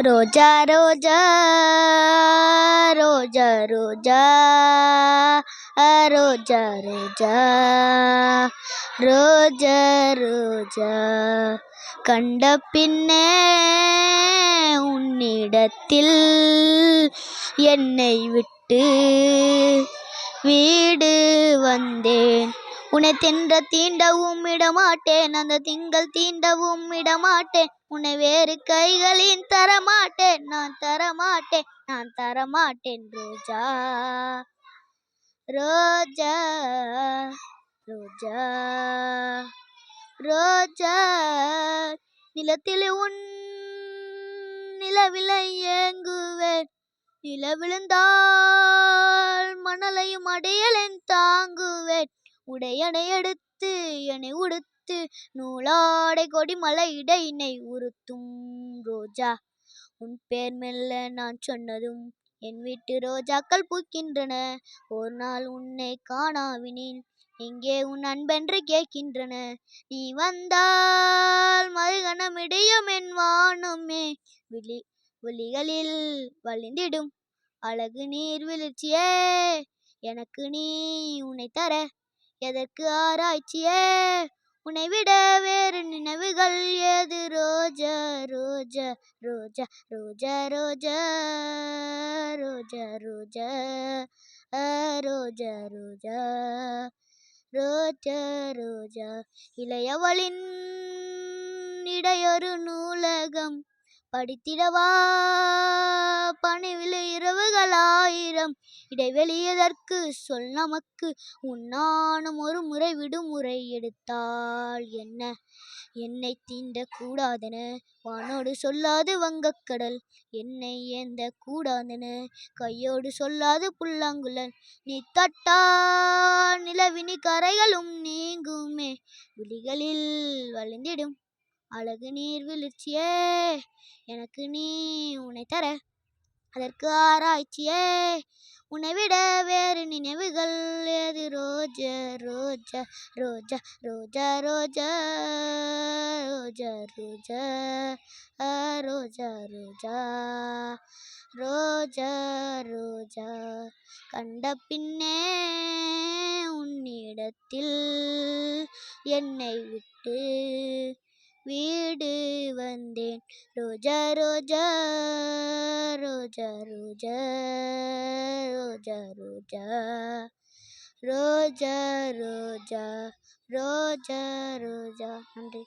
ரோஜா ரோஜா ரோஜா ரோஜா ரோஜா ரோஜா ரோஜா ரோஜா. கண்ட பின்னே உன்னிடத்தில் என்னை விட்டு வீடு வந்தேன். உன்னை தின்ற தீண்டவும் இடமாட்டேன். அந்த திங்கள் தீண்டவும் இடமாட்டேன். உன்னை வேறு கைகளின் தரமாட்டேன். நான் தரமாட்டேன். நான் தரமாட்டேன் ரோஜா. ரோஜா. ரோஜா. ரோஜா. நிலத்தில் உன் நிலவிலை ஏங்குவேன். நிலவிழுந்தால் மணலையும் அடையலென் தாங்குவேன். உடையனை எடுத்து என்னை உடுத்து நூலாடை கொடிமலை இடையினை உறுத்தும் ரோஜா. உன் பேர் மெல்ல நான் சொன்னதும் என் வீட்டு ரோஜாக்கள் பூக்கின்றன. ஒரு நாள் உன்னை காணாவினில் எங்கே உன் அன்பென்று கேட்கின்றன. நீ வந்தால் மறுகணம் என் வானுமே. விழி ஒளிகளில் வழிந்திடும் அழகு நீர் வீழ்ச்சியே. எனக்கு நீ உன்னை தர எதற்கு ஆராய்ச்சியே உன்னை விட வேறு நினைவுகள் ஏது ரோஜா ரோஜா ரோஜா ரோஜா ரோஜா ரோஜா ரோஜா ரோஜா ரோஜா ரோஜா ரோஜா இளையவளின் இடையொரு நூலகம் படித்திடவா? பணிவில் இரவுகளாயிரம். இடைவெளியதற்கு இடைவெளி எதற்கு? சொல் நமக்கு. உன்னானும் ஒரு முறை விடுமுறை எடுத்தால் என்ன? என்னை தீண்ட கூடாதென? வானோடு சொல்லாது வங்கக்கடல். என்னை ஏந்த கூடாதென? கையோடு சொல்லாது புல்லாங்குழல். நீ தட்டா நிலவினி கரைகளும் நீங்குமே. விழிகளில் வழிந்திடும் அழகு நீர் வீழ்ச்சியே எனக்கு நீ உன்னை தர அதற்கு ஆராய்ச்சியே உன்னை விட வேறு நினைவுகள் ஏது ரோஜா ரோஜா ரோஜா ரோஜா ரோஜா ரோஜா ரோஜா ரோஜா ரோஜா ரோஜா ரோஜா கண்ட பின்னே உன்னிடத்தில் என்னை விட்டு வீடு வந்தேன் ரோஜா ரோஜா ரோஜா ரோஜா ரோஜா ரோஜா ரோஜா ரோஜா ரோஜா ரோஜா நன்றி